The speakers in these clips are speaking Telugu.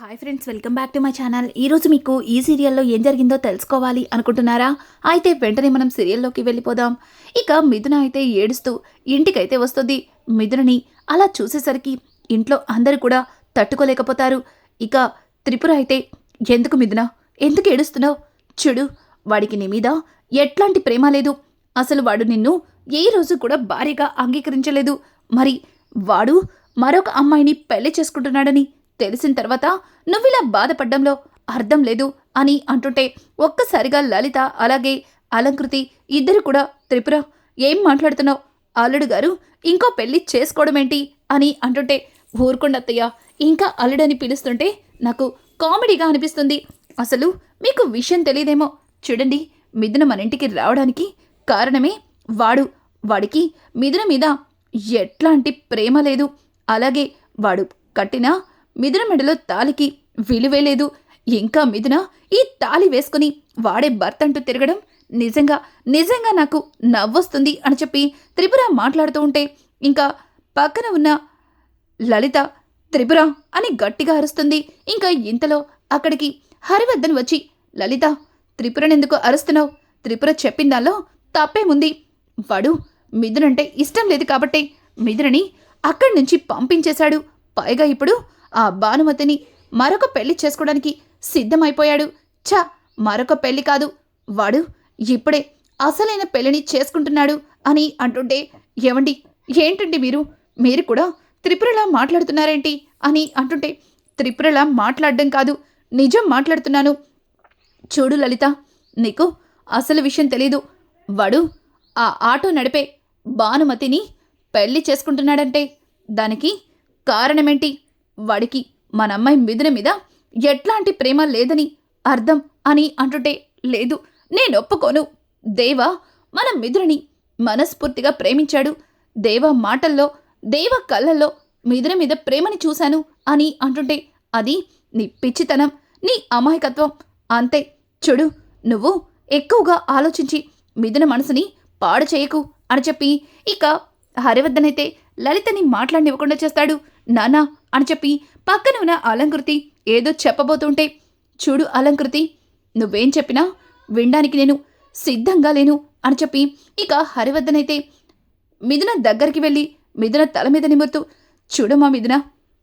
Hi friends welcome back to my channel ఈరోజు మీకు ఈ సీరియల్లో ఏం జరిగిందో తెలుసుకోవాలి అనుకుంటున్నారా? అయితే వెంటనే మనం సీరియల్లోకి వెళ్ళిపోదాం. ఇక మిథున అయితే ఏడుస్తూ ఇంటికైతే వస్తుంది. మిథునని అలా చూసేసరికి ఇంట్లో అందరూ కూడా తట్టుకోలేకపోతారు. ఇక త్రిపుర అయితే ఎందుకు మిథున? ఎందుకు ఏడుస్తున్నావు? చూడు వాడికి నీ మీద ఎట్లాంటి ప్రేమ లేదు. అసలు వాడు నిన్ను ఏ రోజు కూడా భారీగా అంగీకరించలేదు. మరి వాడు మరొక అమ్మాయిని పెళ్ళి చేసుకుంటున్నాడని తెలిసిన తర్వాత నువ్విలా బాధపడ్డంలో అర్థం లేదు అని అంటుంటే ఒక్కసారిగా లలిత అలాగే అలంకృతి ఇద్దరు కూడా త్రిపుర ఏం మాట్లాడుతున్నావు? అల్లుడు గారు ఇంకో పెళ్ళి చేసుకోవడమేంటి? అని అంటుంటే ఊరుకుండత్తయ్య ఇంకా అల్లుడని పిలుస్తుంటే నాకు కామెడీగా అనిపిస్తుంది. అసలు మీకు విషయం తెలియదేమో. చూడండి మిథున మన ఇంటికి రావడానికి కారణమే వాడు. వాడికి మిథున మీద ఎట్లాంటి ప్రేమ లేదు. అలాగే వాడు కట్టిన మిథున మెడలో తాలికి విలువే లేదు. ఇంకా మిథున ఈ తాలి వేసుకుని వాడే భర్త అంటూ తిరగడం నిజంగా నిజంగా నాకు నవ్వొస్తుంది అని చెప్పి త్రిపుర మాట్లాడుతూ ఉంటే ఇంకా పక్కన ఉన్న లలిత త్రిపుర అని గట్టిగా అరుస్తుంది. ఇంకా ఇంతలో అక్కడికి హరివర్ధన్ వచ్చి లలిత త్రిపురనెందుకు అరుస్తున్నావు? త్రిపుర చెప్పిందాల్లో తప్పేముంది? వాడు మిథునంటే ఇష్టం లేదు కాబట్టి మిథునని అక్కడి నుంచి పంపించేశాడు. పైగా ఇప్పుడు ఆ భానుమతిని మరొక పెళ్ళి చేసుకోవడానికి సిద్ధమైపోయాడు. ఛ! మరొక పెళ్ళి కాదు. వాడు ఇప్పుడే అసలైన పెళ్ళిని చేసుకుంటున్నాడు అని అంటుంటే ఏమండి ఏంటండి మీరు? మీరు కూడా త్రిపురలా మాట్లాడుతున్నారేంటి? అని అంటుంటే త్రిపురలా మాట్లాడడం కాదు. నిజం మాట్లాడుతున్నాను. చూడు లలిత నీకు అసలు విషయం తెలీదు. వాడు ఆ ఆటో నడిపే భానుమతిని పెళ్ళి చేసుకుంటున్నాడంటే దానికి కారణమేంటి? వాడికి మన అమ్మాయి మిథున మీద ఎట్లాంటి ప్రేమ లేదని అర్థం అని అంటుంటే లేదు నేను ఒప్పుకోను దేవ మన మిథునని మనస్ఫూర్తిగా ప్రేమించాడు. దేవ మాటల్లో దేవ కళ్ళల్లో మిథున మీద ప్రేమని చూశాను అని అంటుంటే అది నీ పిచ్చితనం నీ అమాయకత్వం. అంతే చూడు నువ్వు ఎక్కువగా ఆలోచించి మిథున మనసుని పాడు చేయకు అని చెప్పి ఇక హరివర్ధనైతే లలితని మాట్లాడినివ్వకుండా చేస్తాడు. నానా అని చెప్పి పక్కన ఉన్న అలంకృతి ఏదో చెప్పబోతుంటే చూడు అలంకృతి నువ్వేం చెప్పినా వినడానికి నేను సిద్ధంగా లేను అని చెప్పి ఇక హరివర్ధనైతే మిథున దగ్గరికి వెళ్ళి మిథున తల మీద నిమురుతూ చూడమా మిథున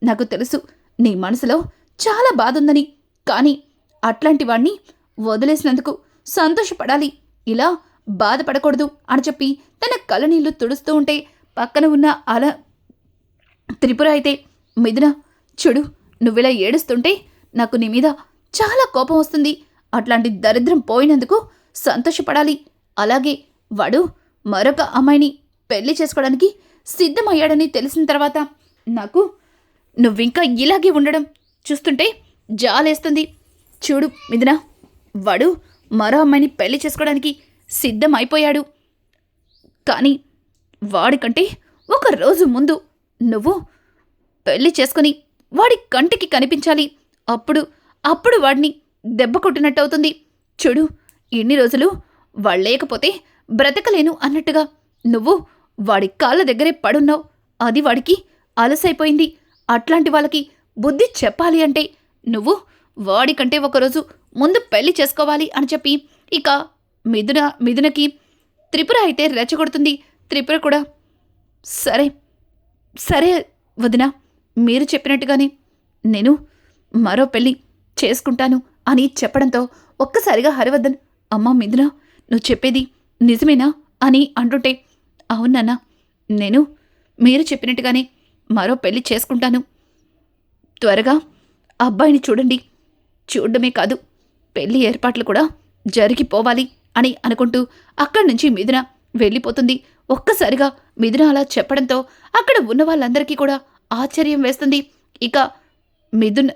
నాకు తెలుసు నీ మనసులో చాలా బాధ ఉందని కానీ అట్లాంటి వాణ్ణి వదిలేసినందుకు సంతోషపడాలి. ఇలా బాధపడకూడదు అని చెప్పి తన కళ్ళనీళ్ళు తుడుస్తూ ఉంటే పక్కన ఉన్న అల త్రిపుర అయితే మిథున చూడు నువ్విలా ఏడుస్తుంటే నాకు నీ మీద చాలా కోపం వస్తుంది. అట్లాంటి దరిద్రం పోయినందుకు సంతోషపడాలి. అలాగే వాడు మరొక అమ్మాయిని పెళ్ళి చేసుకోవడానికి సిద్ధమయ్యాడని తెలిసిన తర్వాత నాకు నువ్వింకా ఇలాగే ఉండడం చూస్తుంటే జాలేస్తుంది. చూడు మిథున వాడు మరో అమ్మాయిని పెళ్ళి చేసుకోవడానికి సిద్ధం అయిపోయాడు కానీ వాడికంటే ఒక రోజు ముందు నువ్వు? పెళ్ళి చేసుకొని వాడి కంటికి కనిపించాలి. అప్పుడు అప్పుడు వాడిని దెబ్బ కొట్టినట్టు అవుతుంది. చూడు ఎన్ని రోజులు వాడు లేకపోతే బ్రతకలేను అన్నట్టుగా. నువ్వు వాడి కాళ్ళ దగ్గరే పడున్నావు. అది వాడికి అలసైపోయింది. అట్లాంటి వాళ్ళకి బుద్ధి చెప్పాలి అంటే నువ్వు వాడికంటే ఒకరోజు ముందు పెళ్ళి చేసుకోవాలి అని చెప్పి ఇక మిథున మిథునకి త్రిపుర అయితే రెచ్చగొడుతుంది. త్రిపుర కూడా సరే సరే వదిన మీరు చెప్పినట్టుగానే నేను మరో పెళ్ళి చేసుకుంటాను అని చెప్పడంతో ఒక్కసారిగా హరివర్ధన్ అమ్మా మిథున నువ్వు చెప్పేది నిజమేనా? అని అంటుంటే అవునన్నా నేను మీరు చెప్పినట్టుగానే మరో పెళ్ళి చేసుకుంటాను. త్వరగా అబ్బాయిని చూడండి. చూడడమే కాదు పెళ్ళి ఏర్పాట్లు కూడా జరిగిపోవాలి అని అనుకుంటూ అక్కడి నుంచి మిథున వెళ్ళిపోతుంది. ఒక్కసారిగా మిథున అలా చెప్పడంతో అక్కడ ఉన్న వాళ్ళందరికీ కూడా ఆశ్చర్యం వేస్తుంది. ఇక మిథున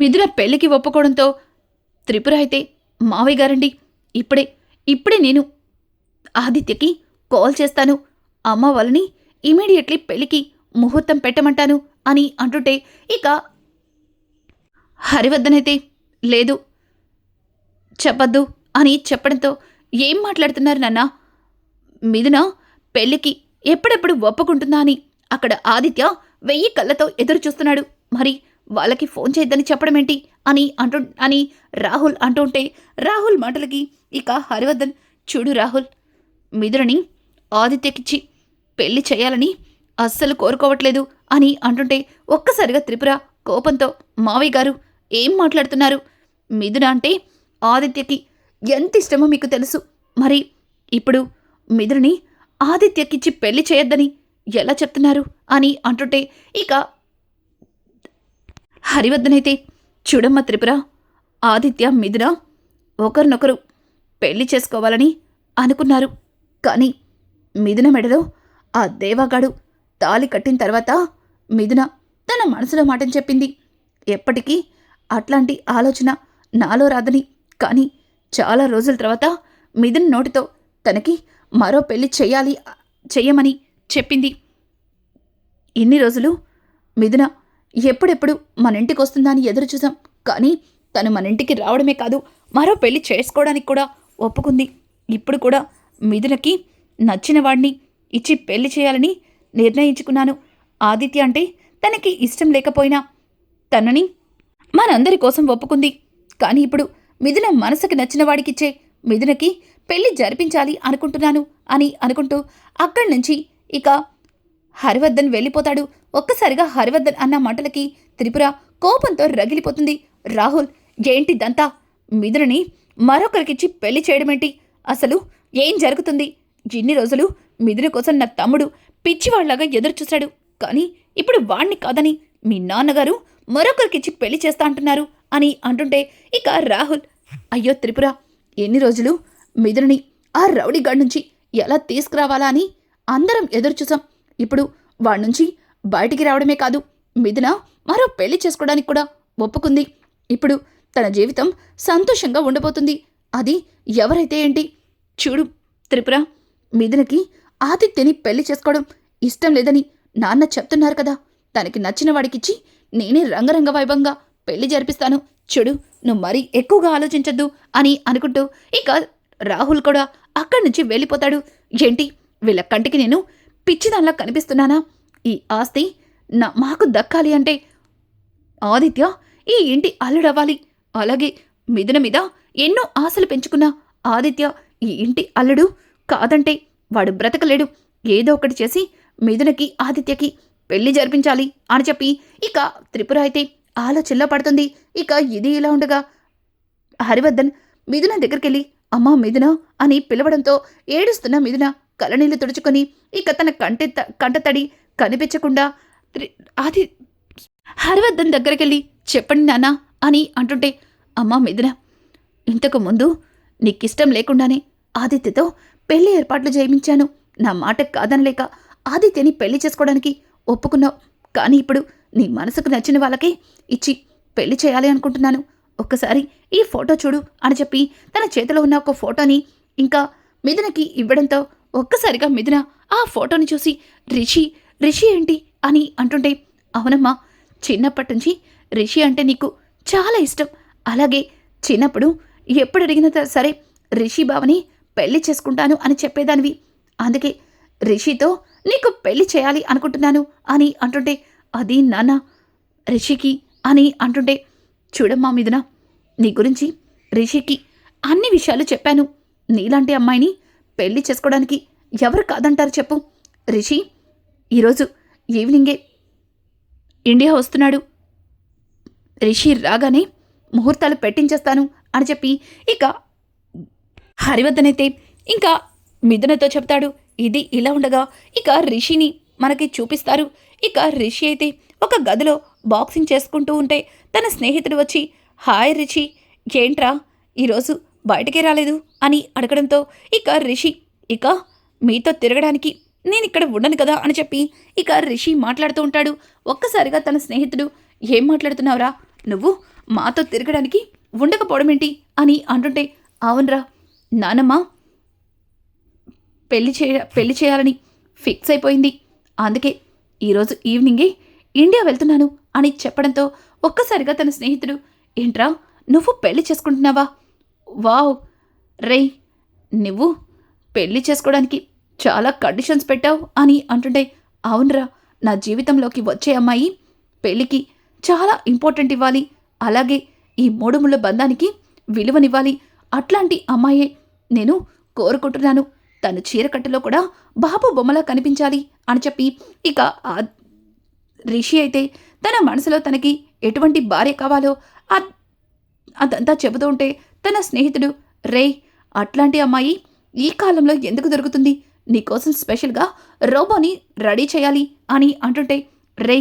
మిథున పెళ్ళికి ఒప్పుకోవడంతో త్రిపుర అయితే మావయ్య గారండి ఇప్పుడే ఇప్పుడే నేను ఆదిత్యకి కాల్ చేస్తాను. అమ్మ వాళ్ళని ఇమీడియట్లీ పెళ్ళికి ముహూర్తం పెట్టమంటాను అని అంటుంటే ఇక హరివర్ధనైతే లేదు చెప్పద్దు అని చెప్పడంతో ఏం మాట్లాడుతున్నారు నాన్న? మిథున? పెళ్ళికి ఎప్పుడెప్పుడు ఒప్పుకుంటుందా అని అక్కడ ఆదిత్య వెయ్యి కళ్ళతో ఎదురు చూస్తున్నాడు మరి వాళ్ళకి ఫోన్ చేయొద్దని చెప్పడం ఏంటి అని అంటు అని రాహుల్ అంటుంటే రాహుల్ మాటలకి ఇక హరివర్ధన్ చూడు రాహుల్ మిథునని ఆదిత్యకిచ్చి పెళ్ళి చేయాలని అస్సలు కోరుకోవట్లేదు అని అంటుంటే ఒక్కసారిగా త్రిపుర కోపంతో మావయ్య గారు ఏం మాట్లాడుతున్నారు? మిథున అంటే ఆదిత్యకి ఎంత ఇష్టమో మీకు తెలుసు. మరి ఇప్పుడు మిథునని ఆదిత్యకిచ్చి పెళ్ళి చేయొద్దని ఎలా చెప్తున్నారు అని అంటుంటే ఇక హరివద్దనైతే చూడమ్మ త్రిపుర ఆదిత్య మిథున ఒకరినొకరు పెళ్ళి చేసుకోవాలని అనుకున్నారు. కానీ మిథున మెడలో ఆ దేవాగాడు తాలి కట్టిన తర్వాత మిథున తన మనసులో మాటని చెప్పింది. ఎప్పటికీ అట్లాంటి ఆలోచన నాలో రాదని కానీ చాలా రోజుల తర్వాత మిథున్ నోటితో తనకి మరో పెళ్ళి చెయ్యాలి చెయ్యమని చెప్పింది. ఇన్ని రోజులు మిథున ఎప్పుడెప్పుడు మన ఇంటికి వస్తుందా అని ఎదురు చూసాం. కానీ తను మన ఇంటికి రావడమే కాదు మరో పెళ్ళి చేసుకోవడానికి కూడా ఒప్పుకుంది. ఇప్పుడు కూడా మిథునకి నచ్చిన వాడిని ఇచ్చి పెళ్ళి చేయాలని నిర్ణయించుకున్నాను. ఆదిత్య అంటే తనకి ఇష్టం లేకపోయినా తనని మనందరి కోసం ఒప్పుకుంది. కానీ ఇప్పుడు మిథున మనసుకు నచ్చిన వాడికిచ్చే మిథునకి పెళ్ళి జరిపించాలి అనుకుంటున్నాను అని అనుకుంటూ అక్కడి నుంచి ఇక హరివర్ధన్ వెళ్ళిపోతాడు. ఒక్కసారిగా హరివర్ధన్ అన్న మాటలకి త్రిపుర కోపంతో రగిలిపోతుంది. రాహుల్ ఏంటిదంతా? మిథునని మరొకరికిచ్చి పెళ్ళి చేయడమేంటి? అసలు ఏం జరుగుతుంది? ఇన్ని రోజులు మిథున కోసం నా తమ్ముడు పిచ్చివాళ్ళాగా ఎదురు చూశాడు కానీ ఇప్పుడు వాణ్ణి కాదని మీ నాన్నగారు మరొకరికిచ్చి పెళ్ళి చేస్తా అంటున్నారు అని అంటుంటే ఇక రాహుల్ అయ్యో త్రిపుర ఎన్ని రోజులు మిథునని ఆ రౌడీగాడి నుంచి ఎలా తీసుకురావాలా అని అందరం ఎదురుచూసాం ఇప్పుడు వాడి నుంచి బయటికి రావడమే కాదు మిథున మరో పెళ్ళి చేసుకోవడానికి కూడా ఒప్పుకుంది. ఇప్పుడు తన జీవితం సంతోషంగా ఉండబోతుంది. అది ఎవరైతే ఏంటి? చూడు త్రిపుర మిథునకి ఆదిత్యని పెళ్ళి చేసుకోవడం ఇష్టం లేదని నాన్న చెప్తున్నారు కదా. తనకి నచ్చిన వాడికిచ్చి నేనే రంగరంగ వైభవంగా పెళ్ళి జరిపిస్తాను. చెడు నువ్వు మరీ ఎక్కువగా ఆలోచించద్దు అని అనుకుంటూ ఇక రాహుల్ కూడా అక్కడి నుంచి వెళ్ళిపోతాడు. ఏంటి? వీళ్ళ కంటికి నేను పిచ్చిదానిలా కనిపిస్తున్నానా? ఈ ఆస్తి నా మాకు దక్కాలి అంటే ఆదిత్య ఈ ఇంటి అల్లుడవ్వాలి. అలాగే మిథున మీద ఎన్నో ఆశలు పెంచుకున్న ఆదిత్య ఈ ఇంటి అల్లుడు కాదంటే వాడు బ్రతకలేడు. ఏదో ఒకటి చేసి మిథునకి ఆదిత్యకి పెళ్ళి జరిపించాలి అని చెప్పి ఇక త్రిపుర అయితే ఆలోచనలో పడుతుంది. ఇక ఇది ఇలా ఉండగా హరివర్ధన్ మిథున దగ్గరికెళ్ళి అమ్మా మిథున అని పిలవడంతో ఏడుస్తున్న మిథున కలనీళ్ళు తుడుచుకొని ఇక తన కంటి కంటతడి కనిపించకుండా అది ఆది హరివర్ధన్ దగ్గరికెళ్ళి చెప్పండి నాన్న అని అంటుంటే అమ్మా మిథున ఇంతకు ముందు నీకిష్టం లేకుండానే ఆదిత్యతో పెళ్ళి ఏర్పాట్లు చేయించాను. నా మాట కాదనలేక ఆదిత్యని పెళ్ళి చేసుకోవడానికి ఒప్పుకున్నావు. కానీ ఇప్పుడు నీ మనసుకు నచ్చిన వాళ్ళకే ఇచ్చి పెళ్ళి చేయాలి అనుకుంటున్నాను. ఒక్కసారి ఈ ఫోటో చూడు అని చెప్పి తన చేతిలో ఉన్న ఒక ఫోటోని ఇంకా మిథునకి ఇవ్వడంతో ఒక్కసారిగా మిథున ఆ ఫోటోని చూసి రిషి రిషి ఏంటి? అని అంటుంటే అవునమ్మా చిన్నప్పటి నుంచి రిషి అంటే నీకు చాలా ఇష్టం. అలాగే చిన్నప్పుడు ఎప్పుడు అడిగినా సరే రిషి బావని పెళ్ళి చేసుకుంటాను అని చెప్పేదానివి. అందుకే రిషితో నీకు పెళ్ళి చేయాలి అనుకుంటున్నాను అని అంటుంటే అది నాన్న రిషికి అని అంటుంటే చూడమ్మా మిథున నీ గురించి రిషికి అన్ని విషయాలు చెప్పాను. నీలాంటి అమ్మాయిని పెళ్ళి చేసుకోవడానికి ఎవరు కాదంటారు చెప్పు. రిషి ఈరోజు ఈవినింగే ఇండియా వస్తున్నాడు. రిషి రాగానే ముహూర్తాలు పెట్టించేస్తాను అని చెప్పి ఇక హరివర్ధనైతే ఇంకా మిథునతో చెప్తాడు. ఇది ఇలా ఉండగా ఇక రిషిని మనకి చూపిస్తారు. ఇక రిషి అయితే ఒక గదిలో బాక్సింగ్ చేసుకుంటూ ఉంటే తన స్నేహితుడు వచ్చి హాయ్ రిషి ఏంట్రా? ఈరోజు బయటికి రాలేదు? అని అడగడంతో ఇక రిషి ఇక మీతో తిరగడానికి నేను ఇక్కడ ఉండను కదా? అని చెప్పి ఇక రిషి మాట్లాడుతూ ఉంటాడు. ఒక్కసారిగా తన స్నేహితుడు ఏం మాట్లాడుతున్నావురా? నువ్వు మాతో తిరగడానికి ఉండకపోవడం ఏంటి? అని అంటుంటే అవునరా నానమ్మ పెళ్ళి చేయ పెళ్ళి చేయాలని ఫిక్స్ అయిపోయింది. అందుకే ఈరోజు ఈవినింగే ఇండియా వెళ్తున్నాను అని చెప్పడంతో ఒక్కసారిగా తన స్నేహితుడు ఏంట్రా నువ్వు పెళ్ళి చేసుకుంటున్నావా? వావ్ రేయ్ నువ్వు పెళ్ళి చేసుకోవడానికి చాలా కండిషన్స్ పెట్టావు అని అంటుంటే అవునరా నా జీవితంలోకి వచ్చే అమ్మాయి పెళ్ళికి చాలా ఇంపార్టెంట్ ఇవ్వాలి. అలాగే ఈ మూడు ముళ్ళ బంధానికి విలువనివ్వాలి. అట్లాంటి అమ్మాయే నేను కోరుకుంటున్నాను. తను చీరకట్టులో కూడా బాబు బొమ్మలా కనిపించాలి అని చెప్పి ఇక రిషి అయితే తన మనసులో తనకి ఎటువంటి భార్య కావాలో అదంతా చెబుతూ ఉంటే తన స్నేహితుడు రే అట్లాంటి అమ్మాయి ఈ కాలంలో ఎందుకు దొరుకుతుంది? నీకోసం స్పెషల్గా రోబోని రెడీ చేయాలి అని అంటుంటే రే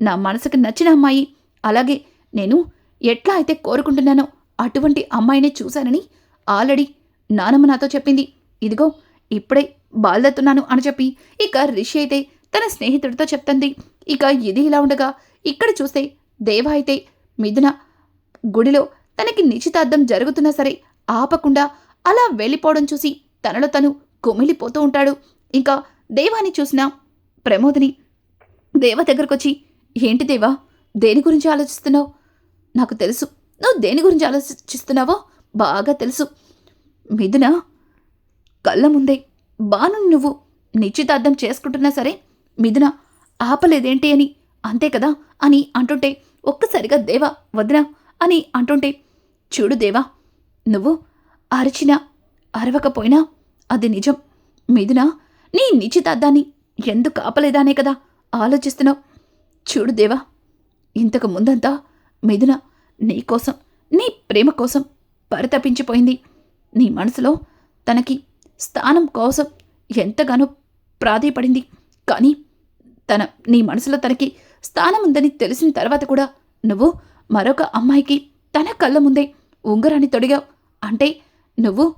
నా మనసుకు నచ్చిన అమ్మాయి అలాగే నేను ఎట్లా అయితే కోరుకుంటున్నానో అటువంటి అమ్మాయిని చూశానని ఆల్రెడీ నానమ్మ నాతో చెప్పింది. ఇదిగో ఇప్పుడే బాల్దెత్తున్నాను అని చెప్పి ఇక రిషి అయితే తన స్నేహితుడితో చెప్తుంది. ఇక ఇది ఇలా ఉండగా ఇక్కడ చూస్తే దేవ అయితే మిథున గుడిలో తనకి నిశ్చితార్థం జరుగుతున్నా సరే ఆపకుండా అలా వెళ్ళిపోవడం చూసి తనలో తను కుమిలిపోతూ ఉంటాడు. ఇంకా దేవాని చూసిన ప్రమోదిని దేవ దగ్గరకొచ్చి ఏంటి దేవా దేని గురించి ఆలోచిస్తున్నావు? నాకు తెలుసు. నువ్వు దేని గురించి ఆలోచిస్తున్నావో బాగా తెలుసు. మిథున కళ్ళ ముందే బాను నువ్వు నిశ్చితార్థం చేసుకుంటున్నా సరే మిథున ఆపలేదేంటి అని? అంతే కదా? అని అంటుంటే ఒక్కసారిగా దేవా వదినా అని అంటుంటే చూడు దేవా నువ్వు అరిచినా అరవకపోయినా అది నిజం. మిథున నీ నిశ్చితార్థాన్ని ఎందుకు ఆపలేదానే కదా? ఆలోచిస్తున్నావు. చూడు దేవా ఇంతకు ముందంతా మిథున నీ కోసం నీ ప్రేమ కోసం పరితపించిపోయింది. నీ మనసులో తనకి స్థానం కోసం ఎంతగానో ప్రాధేయపడింది. కానీ తన నీ మనసులో తనకి స్థానం ఉందని తెలిసిన తర్వాత కూడా నువ్వు మరొక అమ్మాయికి తన కళ్ళ ముందే ఉంగరాన్ని తొడిగావు. అంటే నువ్వు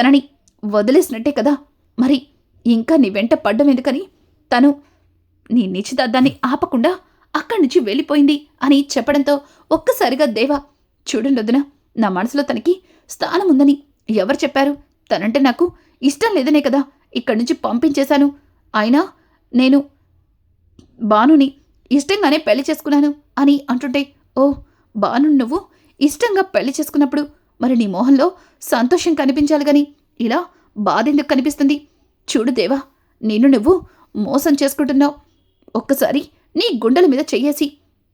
తనని వదిలేసినట్టే కదా? మరి ఇంకా నీ వెంట పడ్డం ఎందుకని? తను నీ నిశ్చితార్థాన్ని ఆపకుండా అక్కడి నుంచి వెళ్ళిపోయింది అని చెప్పడంతో ఒక్కసారిగా దేవా చూడండి నా మనసులో తనకి స్థానం ఉందని ఎవరు చెప్పారు? తనంటే నాకు ఇష్టం లేదనే కదా ఇక్కడి నుంచి పంపించేశాను. అయినా నేను బానుని ఇష్టంగానే పెళ్ళి చేసుకున్నాను అని అంటుంటే ఓ బాను నువ్వు ఇష్టంగా పెళ్ళి చేసుకున్నప్పుడు మరి నీ మొహంలో సంతోషం కనిపించాలి గాని ఇలా బాధ ఎందుకు కనిపిస్తుంది? చూడు దేవా నేను నువ్వు మోసం చేసుకుంటున్నావు. ఒక్కసారి నీ గుండెల మీద చెయ్యేసి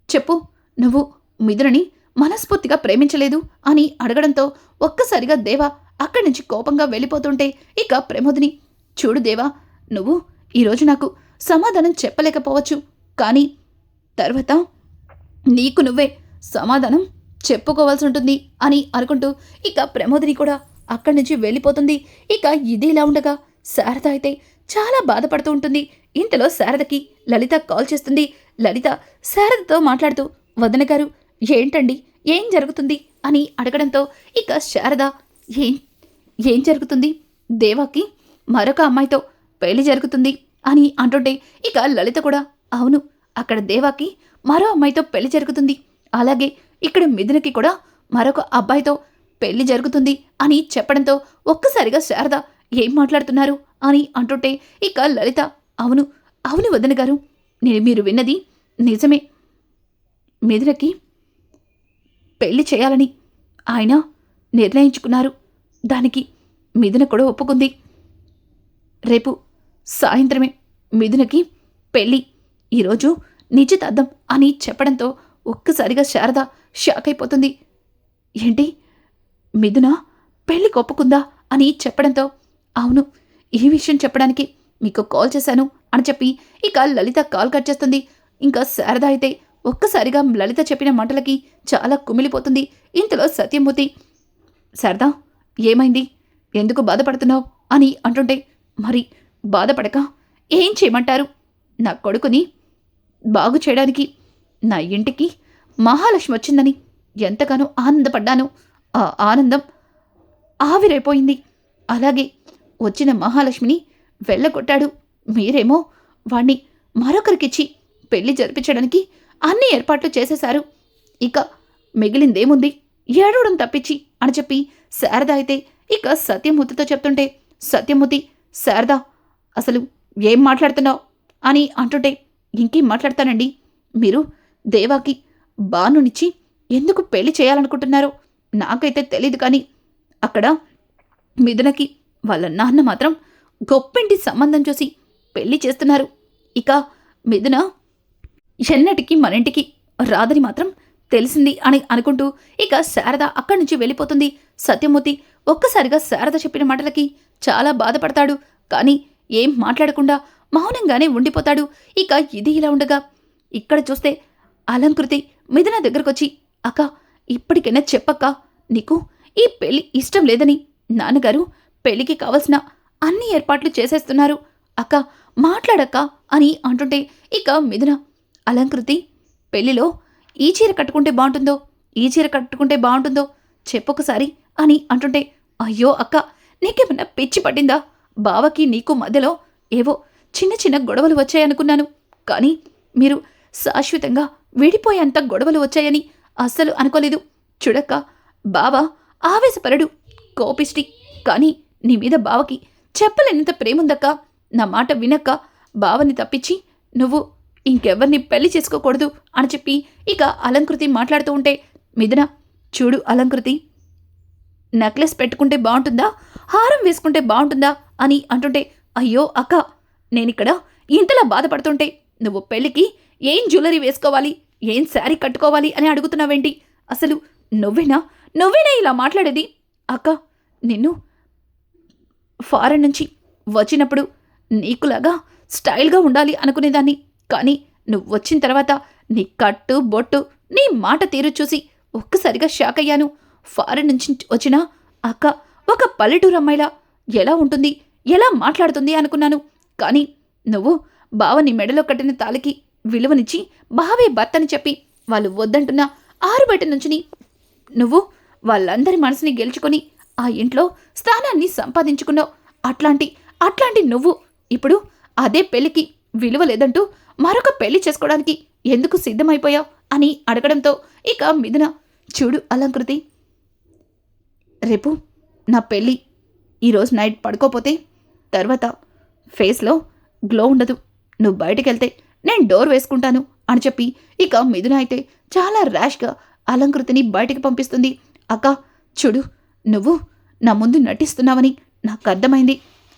చెప్పు నువ్వు మిథునని మనస్ఫూర్తిగా ప్రేమించలేదు అని అడగడంతో ఒక్కసారిగా దేవా అక్కడి నుంచి కోపంగా వెళ్ళిపోతుంటే ఇక ప్రమోదిని చూడు దేవా నువ్వు ఈరోజు నాకు సమాధానం చెప్పలేకపోవచ్చు. కానీ తర్వాత నీకు నువ్వే సమాధానం చెప్పుకోవాల్సి ఉంటుంది అని అనుకుంటూ ఇక ప్రమోదిని కూడా అక్కడి నుంచి వెళ్ళిపోతుంది. ఇక ఇది ఇలా ఉండగా శారద అయితే చాలా బాధపడుతూ ఉంటుంది. ఇంతలో శారదకి లలిత కాల్ చేస్తుంది. లలిత శారదతో మాట్లాడుతూ వదన గారు ఏంటండి? ఏం జరుగుతుంది? అని అడగడంతో ఇక శారద ఏం ఏం జరుగుతుంది? దేవాకి మరొక అమ్మాయితో పెళ్ళి జరుగుతుంది. అని అంటుంటే ఇక లలిత కూడా అవును అక్కడ దేవాకి మరో అమ్మాయితో పెళ్ళి జరుగుతుంది. అలాగే ఇక్కడ మిథునకి కూడా మరొక అబ్బాయితో పెళ్ళి జరుగుతుంది అని చెప్పడంతో ఒక్కసారిగా శారద ఏం మాట్లాడుతున్నారు? అని అంటుంటే ఇక లలిత అవును అవును వదన గారు నేను మీరు విన్నది నిజమే. మిథునకి పెళ్ళి చేయాలని ఆయన నిర్ణయించుకున్నారు. దానికి మిథున కూడా ఒప్పుకుంది. రేపు సాయంత్రమే మిథునకి పెళ్ళి. ఈరోజు నిశ్చితార్థం అని చెప్పడంతో ఒక్కసారిగా శారద షాక్ అయిపోతుంది. ఏంటి? మిథున పెళ్ళి ఒప్పుకుందా అని చెప్పడంతో అవును ఈ విషయం చెప్పడానికి మీకు కాల్ చేశాను అని చెప్పి ఇక లలిత కాల్ కట్ చేస్తుంది. ఇంకా శారద అయితే ఒక్కసారిగా లలిత చెప్పిన మాటలకి చాలా కుమిలిపోతుంది. ఇంతలో సత్యమూర్తి శారదా ఏమైంది? ఎందుకు బాధపడుతున్నావు? అని అంటుంటే మరి బాధపడక ఏం చేయమంటారు? నా కొడుకుని బాగు చేయడానికి నా ఇంటికి మహాలక్ష్మి వచ్చిందని ఎంతగానో ఆనందపడ్డాను. ఆ ఆనందం ఆవిరైపోయింది. అలాగే వచ్చిన మహాలక్ష్మిని వెళ్ళగొట్టాడు. మీరేమో వాణ్ణి మరొకరికిచ్చి పెళ్ళి జరిపించడానికి అన్ని ఏర్పాట్లు చేసేశారు. ఇక మిగిలిందేముంది? ఏడవడం తప్పించి అని చెప్పి శారద అయితే ఇక సత్యమూర్తితో చెప్తుంటే సత్యమూర్తి శారద అసలు ఏం మాట్లాడుతున్నావు? అని అంటుంటే ఇంకేం మాట్లాడతానండి? మీరు దేవాకి బానునిచ్చి ఎందుకు పెళ్ళి చేయాలనుకుంటున్నారో? నాకైతే తెలీదు కానీ అక్కడ మిథునకి వాళ్ళ నాన్న మాత్రం గొప్పింటి సంబంధం చూసి పెళ్ళి చేస్తున్నారు. ఇక మిథున ఎన్నటికీ మన ఇంటికి రాదని మాత్రం తెలిసింది అని అనుకుంటూ ఇక శారద అక్కడి నుంచి వెళ్ళిపోతుంది. సత్యమూర్తి ఒక్కసారిగా శారద చెప్పిన మాటలకి చాలా బాధపడతాడు. కానీ ఏం మాట్లాడకుండా మౌనంగానే ఉండిపోతాడు. ఇక ఇది ఇలా ఉండగా ఇక్కడ చూస్తే అలంకృతి మిథున దగ్గరకొచ్చి అక్క ఇప్పటికైనా చెప్పక్క నీకు ఈ పెళ్ళి ఇష్టం లేదని నాన్నగారు పెళ్ళికి కావలసిన అన్ని ఏర్పాట్లు చేసేస్తున్నారు. అక్క మాట్లాడక్క అని అంటుంటే ఇక మిథున అలంకృతి పెళ్ళిలో ఈ చీర కట్టుకుంటే బాగుంటుందో ఈ చీర కట్టుకుంటే బాగుంటుందో చెప్పొకసారి అని అంటుంటే అయ్యో అక్క నీకేమన్నా పిచ్చి పట్టిందా? బావకి నీకు మధ్యలో ఏవో చిన్న చిన్న గొడవలు వచ్చాయనుకున్నాను. కానీ మీరు శాశ్వతంగా విడిపోయేంత గొడవలు వచ్చాయని అస్సలు అనుకోలేదు. చూడక్క బావ ఆవేశపరుడు కోపిష్టి. కానీ నీ మీద బావకి చెప్పలేనంత ప్రేముందక్క. నా మాట వినక్క. బావని తప్పించి నువ్వు ఇంకెవరిని పెళ్ళి చేసుకోకూడదు అని చెప్పి ఇక అలంకృతి మాట్లాడుతూ ఉంటే మిథున చూడు అలంకృతి నెక్లెస్ పెట్టుకుంటే బాగుంటుందా హారం వేసుకుంటే బాగుంటుందా అని అంటుంటే అయ్యో అక్క నేనిక్కడ ఇంతలా బాధపడుతుంటే నువ్వు పెళ్ళికి ఏం జ్యువెలరీ వేసుకోవాలి ఏం శారీ కట్టుకోవాలి అని అడుగుతున్నావేంటి? అసలు నువ్వేనా? నువ్వేనా ఇలా మాట్లాడేది? అక్క నిన్ను ఫారెన్ నుంచి వచ్చినప్పుడు నీకులాగా స్టైల్గా ఉండాలి అనుకునేదాన్ని. కానీ నువ్వు వచ్చిన తర్వాత నీ కట్టు బొట్టు నీ మాట తీరు చూసి ఒక్కసారిగా షాక్ అయ్యాను. ఫారెన్ నుంచి వచ్చిన అక్క ఒక పల్లెటూరు అమ్మాయిలా ఎలా ఉంటుంది ఎలా మాట్లాడుతుంది అనుకున్నాను. కానీ నువ్వు బావని మెడలో కట్టిన తాలికి విలువనిచ్చి బావే భర్తని చెప్పి వాళ్ళు వద్దంటున్న ఆరు బయట నుంచుని నువ్వు వాళ్ళందరి మనసుని గెలుచుకొని ఆ ఇంట్లో స్థానాన్ని సంపాదించుకున్నావు. అట్లాంటి అట్లాంటి నువ్వు ఇప్పుడు అదే పెళ్ళికి విలువ లేదంటూ మరొక పెళ్ళి చేసుకోవడానికి ఎందుకు సిద్ధమైపోయావు అని అడగడంతో ఇక మిథున చూడు అలంకృతి రేపు నా పెళ్ళి. ఈరోజు నైట్ పడుకోపోతే తర్వాత ఫేస్లో గ్లో ఉండదు. నువ్వు బయటికి వెళ్తే నేను డోర్ వేసుకుంటాను అని చెప్పి ఇక మిథున అయితే చాలా ర్యాష్గా అలంకృతిని బయటికి పంపిస్తుంది. అక్క చూడు నువ్వు నా ముందు నటిస్తున్నావని నాకు అర్థమైంది.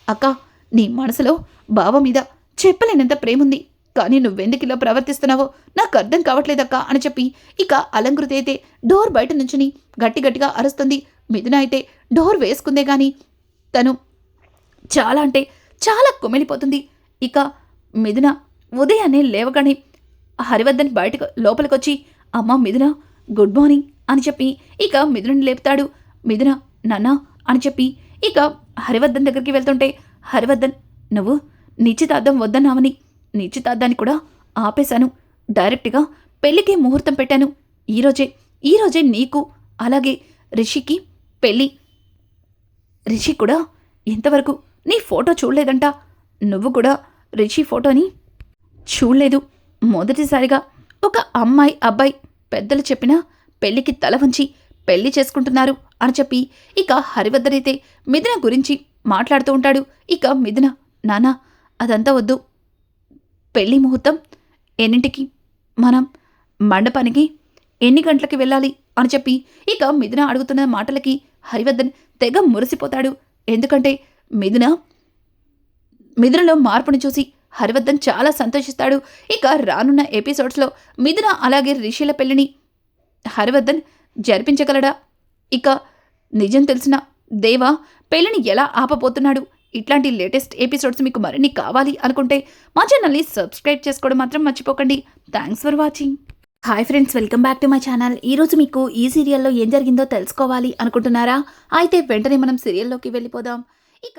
అక్క నీ మనసులో బావ మీద చెప్పలేనంత ప్రేముంది. కానీ నువ్వెందుకు ఇలా ప్రవర్తిస్తున్నావో నాకు అర్థం కావట్లేదక్క అని చెప్పి ఇక అలంకృతి అయితే డోర్ బయట నుంచుని గట్టి గట్టిగా అరుస్తుంది. మిథున అయితే డోర్ వేసుకుందే గాని తను చాలా అంటే చాలా కుమిలిపోతుంది. ఇక మిథున ఉదయాన్నే లేవగానే హరివర్ధన్ బయటకు లోపలికొచ్చి అమ్మ మిథున గుడ్ మార్నింగ్ అని చెప్పి ఇక మిథునని లేపుతాడు. మిథున నాన్న అని చెప్పి ఇక హరివర్ధన్ దగ్గరికి వెళ్తుంటే హరివర్ధన్ నువ్వు నిశ్చితార్థం వద్దన్నావని నిశ్చితార్థాన్ని కూడా ఆపేశాను. డైరెక్ట్గా పెళ్ళికి ముహూర్తం పెట్టాను. ఈరోజే ఈరోజే నీకు అలాగే రిషికి పెళ్ళి రిషి కూడా ఇంతవరకు నీ ఫోటో చూడలేదంట. నువ్వు కూడా రిషి ఫోటోని చూడలేదు. మొదటిసారిగా ఒక అమ్మాయి అబ్బాయి పెద్దలు చెప్పిన పెళ్ళికి తల వంచి పెళ్ళి చేసుకుంటున్నారు అని చెప్పి ఇక హరివద్దరైతే మిథున గురించి మాట్లాడుతూ ఉంటాడు. ఇక మిథున నానా అదంతా వద్దు. పెళ్ళి ముహూర్తం ఎన్నింటికి? మనం మండపానికి ఎన్ని గంటలకి వెళ్ళాలి? అని చెప్పి ఇక మిథున అడుగుతున్న మాటలకి హరివర్ధన్ తెగ మురిసిపోతాడు. ఎందుకంటే మిథున మిథునలో మార్పును చూసి హరివర్ధన్ చాలా సంతోషిస్తాడు. ఇక రానున్న ఎపిసోడ్స్లో మిథున అలాగే రిషిల పెళ్ళిని హరివర్ధన్ జరిపించగలడా? ఇక నిజం తెలిసిన దేవా పెళ్ళిని ఎలా ఆపబోతున్నాడు? ఇట్లాంటి లేటెస్ట్ ఎపిసోడ్స్ మీకు మరిన్ని కావాలి అనుకుంటే మా ఛానల్ని సబ్స్క్రైబ్ చేసుకోవడం మాత్రం మర్చిపోకండి. Thanks for watching. Hi friends welcome back to my channel ఈరోజు మీకు ఈ సీరియల్లో ఏం జరిగిందో తెలుసుకోవాలి అనుకుంటున్నారా? అయితే వెంటనే మనం సీరియల్లోకి వెళ్ళిపోదాం. ఇక